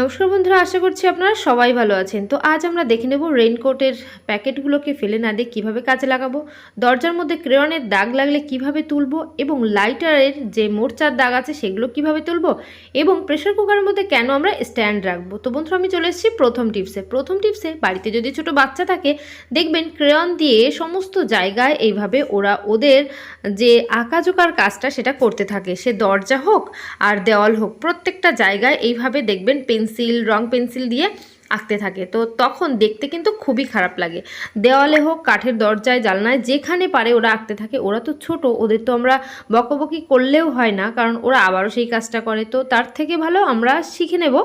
নমস্কার বন্ধুরা, আশা করছি আপনারা সবাই ভালো আছেন। তো আজ আমরা দেখে নেব রেইনকোটের প্যাকেটগুলোকে ফেলে না দিয়ে কীভাবে কাজে লাগাবো, দরজার মধ্যে ক্রেয়নের দাগ লাগলে কীভাবে তুলবো এবং লাইটারের যে মোর্চার দাগ আছে সেগুলো কীভাবে তুলবো এবং প্রেশার কুকারের মধ্যে কেন আমরা স্ট্যান্ড রাখব। তো বন্ধুরা, আমি চলে এসেছি প্রথম টিপসে প্রথম টিপসে বাড়িতে যদি ছোট বাচ্চা থাকে, দেখবেন ক্রেয়ন দিয়ে সমস্ত জায়গায় এইভাবে ওরা ওদের যে আঁকাঝোকার কাজটা সেটা করতে থাকে। সে দরজা হোক আর দেওয়াল হোক, প্রত্যেকটা জায়গায় এইভাবে দেখবেন পেন্সিল রং পেন্সিল দিয়ে আঁকতে থাকে। তো তখন দেখতে কিন্তু খুবই খারাপ লাগে। দেওয়ালে হোক, কাঠের দরজায় জালনায় যেখানে পারে ওরা আঁকতে থাকে। ওরা তো ছোট, ওদের তো আমরা বকবকি করলেও হয় না, কারণ ওরা আবারও সেই কাজটা করে। তো তার থেকে ভালো আমরা শিখে নেব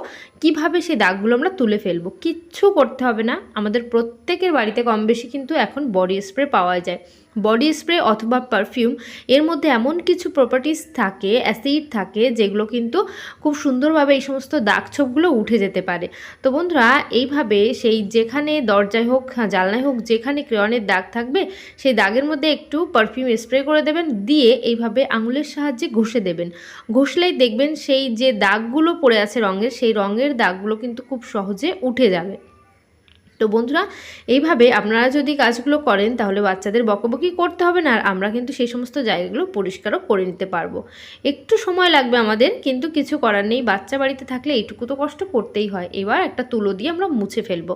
কীভাবে সেই দাগগুলো আমরা তুলে ফেলব। কিচ্ছু করতে হবে না। আমাদের প্রত্যেকের বাড়িতে কম বেশি কিন্তু এখন বডি স্প্রে পাওয়া যায়। বডি স্প্রে অথবা পারফিউম, এর মধ্যে এমন কিছু প্রপার্টিস থাকে অ্যাসিড থাকে, যেগুলো কিন্তু খুব সুন্দরভাবে এই সমস্ত দাগ ছোপগুলো উঠে যেতে পারে। তো বন্ধুরা, এইভাবে সেই যেখানে দরজায় হোক জানলায় হোক, যেখানে ক্রেয়নের দাগ থাকবে, সেই দাগের মধ্যে একটু পারফিউম স্প্রে করে দেবেন, দিয়ে এইভাবে আঙুলের সাহায্যে ঘষে দেবেন। ঘষলেই দেখবেন সেই যে দাগগুলো পড়ে আছে রঙের, সেই রঙের দাগগুলো কিন্তু খুব সহজে উঠে যাবে। তো বন্ধুরা, এইভাবে আপনারা যদি কাজগুলো করেন, তাহলে বাচ্চাদের বকবকি করতে হবে না, আর আমরা কিন্তু সেই সমস্ত জায়গাগুলো পরিষ্কারও করে নিতে পারব। একটু সময় লাগবে আমাদের, কিন্তু কিছু করার নেই। বাচ্চা বাড়িতে থাকলে এইটুকু তো কষ্ট করতেই হয়। এবার একটা তুলো দিয়ে আমরা মুছে ফেলব।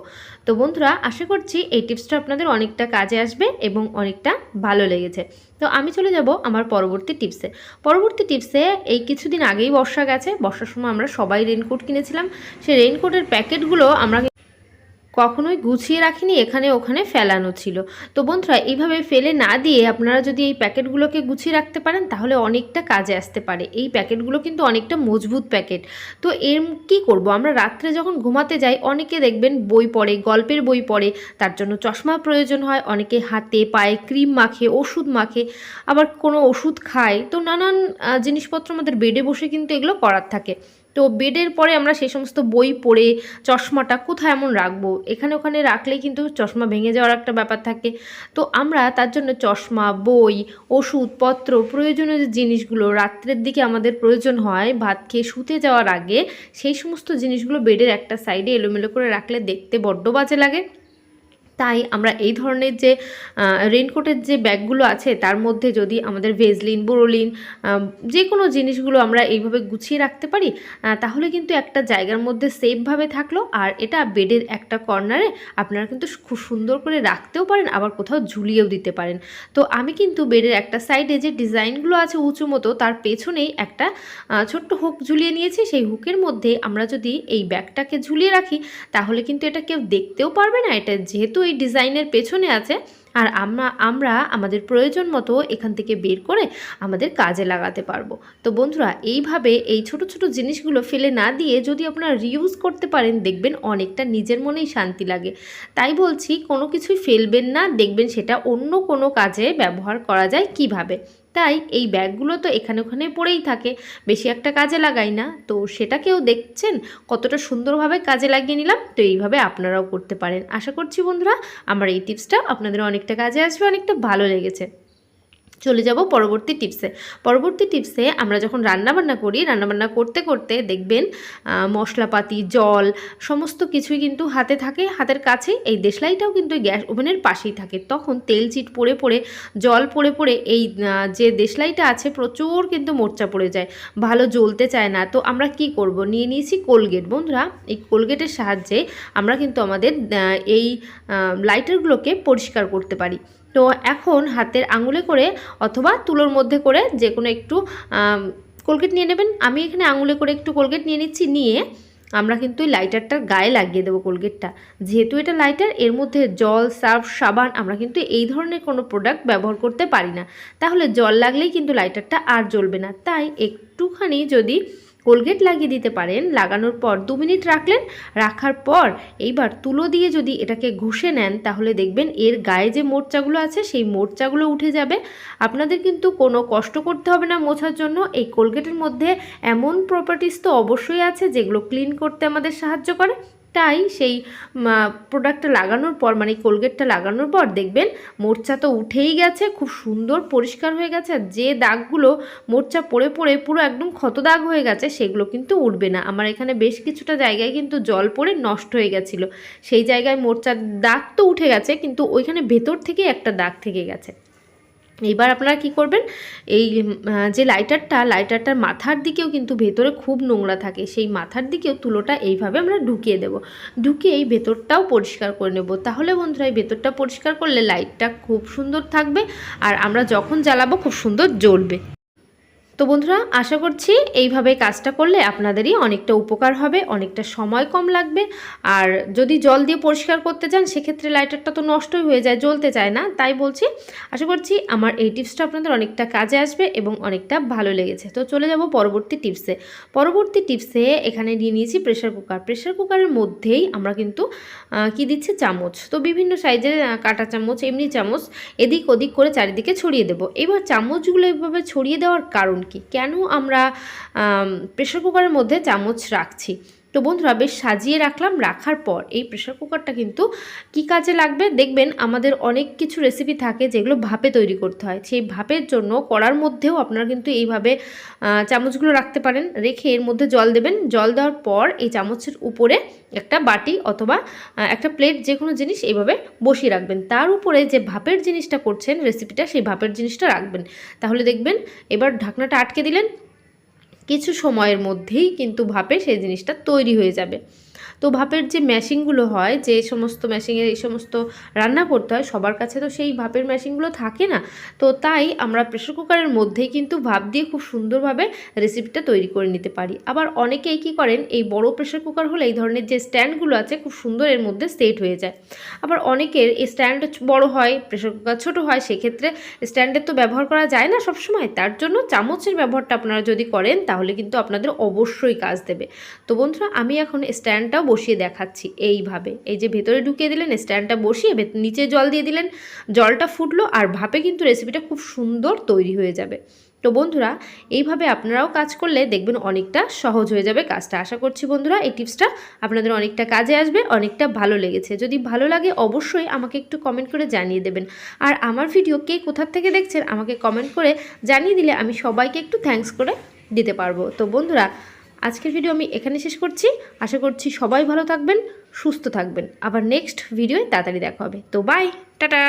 তো বন্ধুরা, আশা করছি এই টিপসটা আপনাদের অনেকটা কাজে আসবে এবং অনেকটা ভালো লেগেছে। তো আমি চলে যাব আমার পরবর্তী টিপসে। পরবর্তী টিপসে, এই কিছুদিন আগেই বর্ষা গেছে। বর্ষার সময় আমরা সবাই রেনকোট কিনেছিলাম। সেই রেনকোটের প্যাকেটগুলো আমরা কখনোই গুছিয়ে রাখিনি, এখানে ওখানে ফেলানো ছিল। তো বন্ধুরা, এইভাবে ফেলে না দিয়ে আপনারা যদি এই প্যাকেটগুলোকে গুছিয়ে রাখতে পারেন, তাহলে অনেকটা কাজে আসতে পারে। এই প্যাকেটগুলো কিন্তু অনেকটা মজবুত প্যাকেট। তো এর কি করব? আমরা রাত্রে যখন ঘুমাতে যাই, অনেকে দেখবেন বই পড়ে, গল্পের বই পড়ে, তার জন্য চশমা প্রয়োজন হয়, অনেকে হাতে পায়ে ক্রিম মাখে, ওষুধ মাখে, আবার কোনো ওষুধ খায়। তো নানান জিনিসপত্র আমাদের বেডে বসে কিন্তু এগুলো করার থাকে। তো বেডের পরে আমরা সেই সমস্ত বই পড়ে, চশমাটা কোথায় এমন রাখব? এখানে ওখানে রাখলে কিন্তু চশমা ভেঙে যাওয়ার একটা ব্যাপার থাকে। তো আমরা তার জন্য চশমা, বই, ওষুধপত্র, প্রয়োজনীয় যে জিনিসগুলো রাত্রের দিকে আমাদের প্রয়োজন হয়, ভাত খেয়ে শুতে যাওয়ার আগে, সেই সমস্ত জিনিসগুলো বেডের একটা সাইডে এলোমেলো করে রাখলে দেখতে বড্ড বাজে লাগে। তাই আমরা এই ধরনের যে রেনকোটের যে ব্যাগগুলো আছে, তার মধ্যে যদি আমাদের ভেজলিন বোরোলিন যে কোনো জিনিসগুলো আমরা এইভাবে গুছিয়ে রাখতে পারি তাহলে কিন্তু একটা জায়গার মধ্যে সেফভাবে থাকল। আর এটা বেডের একটা কর্নারে আপনারা কিন্তু খুব সুন্দর করে রাখতেও পারেন, আবার কোথাও ঝুলিয়েও দিতে পারেন। তো আমি কিন্তু বেডের একটা সাইডে যে ডিজাইনগুলো আছে উঁচু মতো, তার পেছনেই একটা ছোট্ট হুক ঝুলিয়ে নিয়েছি। সেই হুকের মধ্যে আমরা যদি এই ব্যাগটাকে ঝুলিয়ে রাখি, তাহলে কিন্তু এটা কেউ দেখতেও পারবে না। এটা যেহেতু এই ডিজাইনের পেছনে আছে আর আমরা আমরা আমাদের প্রয়োজন মতো এখান থেকে বের করে আমাদের কাজে লাগাতে পারব। তো বন্ধুরা, এইভাবে এই ছোট ছোট জিনিসগুলো ফেলে না দিয়ে যদি আপনারা রিউজ করতে পারেন, দেখবেন অনেকটা নিজের মনেই শান্তি লাগে। তাই বলছি, কোনো কিছুই ফেলবেন না, দেখবেন সেটা অন্য কোনো কাজে ব্যবহার করা যায় কীভাবে? তাই এই ব্যাগগুলো তো এখানে ওখানে পড়েই থাকে। বেশি একটা কাজে লাগাই না। তো সেটাকেও দেখছেন? কতটা সুন্দরভাবে কাজে লাগিয়ে নিলাম? তো এইভাবে আপনারাও করতে পারেন। আশা করছি বন্ধুরা, আমার এই টিপসটা আপনাদের অনেকটা কাজে আসবে, অনেকটা ভালো লেগেছে। চলে যাব পরবর্তী টিপসে পরবর্তী টিপসে আমরা যখন রান্নাবান্না করি, রান্নাবান্না করতে করতে দেখবেন মশলাপাতি, জল, সমস্ত কিছুই কিন্তু হাতে থাকে, হাতের কাছে এই দেশলাইটাও কিন্তু গ্যাস ওভেনের পাশেই থাকে। তখন তেল চিট পড়ে পড়ে, জল পড়ে পড়ে এই যে দেশলাইটা আছে প্রচুর কিন্তু মোর্চা পড়ে যায়, ভালো জ্বলতে চায় না। তো আমরা কি করব? নিয়ে নিয়েছি কোলগেট। বন্ধুরা, এই কোলগেটের সাহায্যে আমরা কিন্তু আমাদের এই লাইটারগুলোকে পরিষ্কার করতে পারি। তো এখন হাতের আঙুলে করে অথবা তুলোর মধ্যে করে যে কোনো একটু কোলগেট নিয়ে নেবেন। আমি এখানে আঙুলে করে একটু কোলগেট নিয়ে নিচ্ছি। নিয়ে আমরা কিন্তু এই লাইটারটার গায়ে লাগিয়ে দেবো কোলগেটটা। যেহেতু এটা লাইটার, এর মধ্যে জল, সার্ফ, সাবান আমরা কিন্তু এই ধরনের কোনো প্রোডাক্ট ব্যবহার করতে পারি না। তাহলে জল লাগলেই কিন্তু লাইটারটা আর জ্বলবে না। তাই একটুখানি যদি কোলগেট লাগিয়ে দিতে পারেন, লাগানোর পর দু মিনিট রাখলেন, রাখার পর এইবার তুলো দিয়ে যদি এটাকে ঘুষে নেন, তাহলে দেখবেন এর গায়ে যে মোর্চাগুলো আছে, সেই মোর্চাগুলো উঠে যাবে। আপনাদের কিন্তু কোনো কষ্ট করতে হবে না মোছার জন্য। এই কোলগেটের মধ্যে এমন প্রপার্টিস তো অবশ্যই আছে যেগুলো ক্লিন করতে আমাদের সাহায্য করে। তাই সেই প্রোডাক্টটা লাগানোর পর মানে কোলগেটটা লাগানোর পর দেখবেন মোর্চা তো উঠেই গেছে, খুব সুন্দর পরিষ্কার হয়ে গেছে, আর যে দাগগুলো মোর্চা পড়ে পড়ে পুরো একদম ক্ষত দাগ হয়ে গেছে, সেগুলো কিন্তু উঠবে না। আমার এখানে বেশ কিছুটা জায়গায় কিন্তু জল পড়ে নষ্ট হয়ে গেছিল। সেই জায়গায় মোর্চার দাগ তো উঠে গেছে, কিন্তু ওইখানে ভেতর থেকে একটা দাগ থেকে গেছে। এইবার আপনারা কি করবেন? এই যে লাইটারটা লাইটারটার মাথার দিকেও কিন্তু ভেতরে খুব নোংরা থাকে। সেই মাথার দিকেও তুলোটা এইভাবে আমরা ঢুকিয়ে দেব। ঢুকিয়ে এই ভেতরটাও পরিষ্কার করে নেব। তাহলে বন্ধুরা, এই ভেতরটা পরিষ্কার করলে লাইটটা খুব সুন্দর থাকবে। আর আমরা যখন জ্বালাবো, খুব সুন্দর জ্বলবে। তো বন্ধুরা, আশা করছি এইভাবে কাজটা করলে আপনাদেরই অনেকটা উপকার হবে, অনেকটা সময় কম লাগবে। আর যদি জল দিয়ে পরিষ্কার করতে চান, সেক্ষেত্রে লাইটারটা তো নষ্টই হয়ে যায়, জ্বলতে চায় না। তাই বলছি, আশা করছি আমার এই টিপসটা আপনাদের অনেকটা কাজে আসবে এবং অনেকটা ভালো লেগেছে। তো চলে যাব পরবর্তী টিপসে। পরবর্তী টিপসে এখানে নিয়ে নিয়েছি প্রেশার কুকার। প্রেশার কুকারের মধ্যেই আমরা কিন্তু কি দিচ্ছি? চামচ। তো বিভিন্ন সাইজের কাঁটা চামচ, এমনি চামচ, এদিক ওদিক করে চারিদিকে ছড়িয়ে দেবো। এবার চামচগুলো এভাবে ছড়িয়ে দেওয়ার কারণ কি? কেন আমরা প্রেশার কুকারের মধ্যে চামচ রাখছি? তো বন্ধুরা, বেশ সাজিয়ে রাখলাম, রাখার পর এই প্রেশার কুকারটা কিন্তু কি কাজে লাগবে? দেখবেন আমাদের অনেক কিছু রেসিপি থাকে যেগুলো ভাপে তৈরি করতে হয়। সেই ভাপের জন্য কড়ার মধ্যেও আপনারা কিন্তু এইভাবে চামচগুলো রাখতে পারেন। রেখে এর মধ্যে জল দেবেন। জল দেওয়ার পর এই চামচের উপরে একটা বাটি অথবা একটা প্লেট যে কোনো জিনিস এইভাবে বসিয়ে রাখবেন। তার উপরে যে ভাপের জিনিসটা করছেন রেসিপিটা সেই ভাপের জিনিসটা রাখবেন। তাহলে দেখবেন এবার ঢাকনাটা আটকে দিলেন। কিছু সময়ের মধ্যেই কিন্তু ভাপে সেই জিনিসটা তৈরি হয়ে যাবে। তো ভাপের যে ম্যাশিংগুলো হয়, যে সমস্ত ম্যাশিংয়ে এই সমস্ত রান্না করতে হয়, সবার কাছে তো সেই ভাপের ম্যাশিংগুলো থাকে না। তো তাই আমরা প্রেশার কুকারের মধ্যেই কিন্তু ভাপ দিয়ে খুব সুন্দরভাবে রেসিপিটা তৈরি করে নিতে পারি। আবার অনেকেই কী করেন, এই বড় প্রেশার কুকার হলে এই ধরনের যে স্ট্যান্ডগুলো আছে, খুব সুন্দর এর মধ্যে সেট হয়ে যায়। আবার অনেকের এই স্ট্যান্ড বড় হয় প্রেশার কুকার ছোট হয়, সেক্ষেত্রে স্ট্যান্ডের তো ব্যবহার করা যায় না সব সময় তার জন্য চামচের ব্যবহারটা আপনারা যদি করেন, তাহলে কিন্তু আপনাদের অবশ্যই কাজ দেবে। তো বন্ধুরা, আমি এখন স্ট্যান্ডটাও বসিয়ে দেখাচ্ছি এইভাবে। এই যে ভেতরে ঢুকিয়ে দিলেন, স্ট্যান্ডটা বসিয়ে নিচে জল দিয়ে দিলেন, জলটা ফুটলো আর ভাপে কিন্তু রেসিপিটা খুব সুন্দর তৈরি হয়ে যাবে। তো বন্ধুরা, এইভাবে আপনারাও কাজ করলে দেখবেন অনেকটা সহজ হয়ে যাবে কাজটা। আশা করছি বন্ধুরা, এই টিপসটা আপনাদের অনেকটা কাজে আসবে, অনেকটা ভালো লেগেছে। যদি ভালো লাগে অবশ্যই আমাকে একটু কমেন্ট করে জানিয়ে দেবেন। আর আমার ভিডিও কে কোথার থেকে দেখছেন আমাকে কমেন্ট করে জানিয়ে দিলে আমি সবাইকে একটু থ্যাঙ্কস করে দিতে পারব। তো বন্ধুরা আজকের ভিডিও আমি এখানে শেষ করছি। আশা করছি সবাই ভালো থাকবেন, সুস্থ থাকবেন। আবার নেক্সট ভিডিওয় তাড়াতাড়ি দেখা হবে। তো বাই টাটা!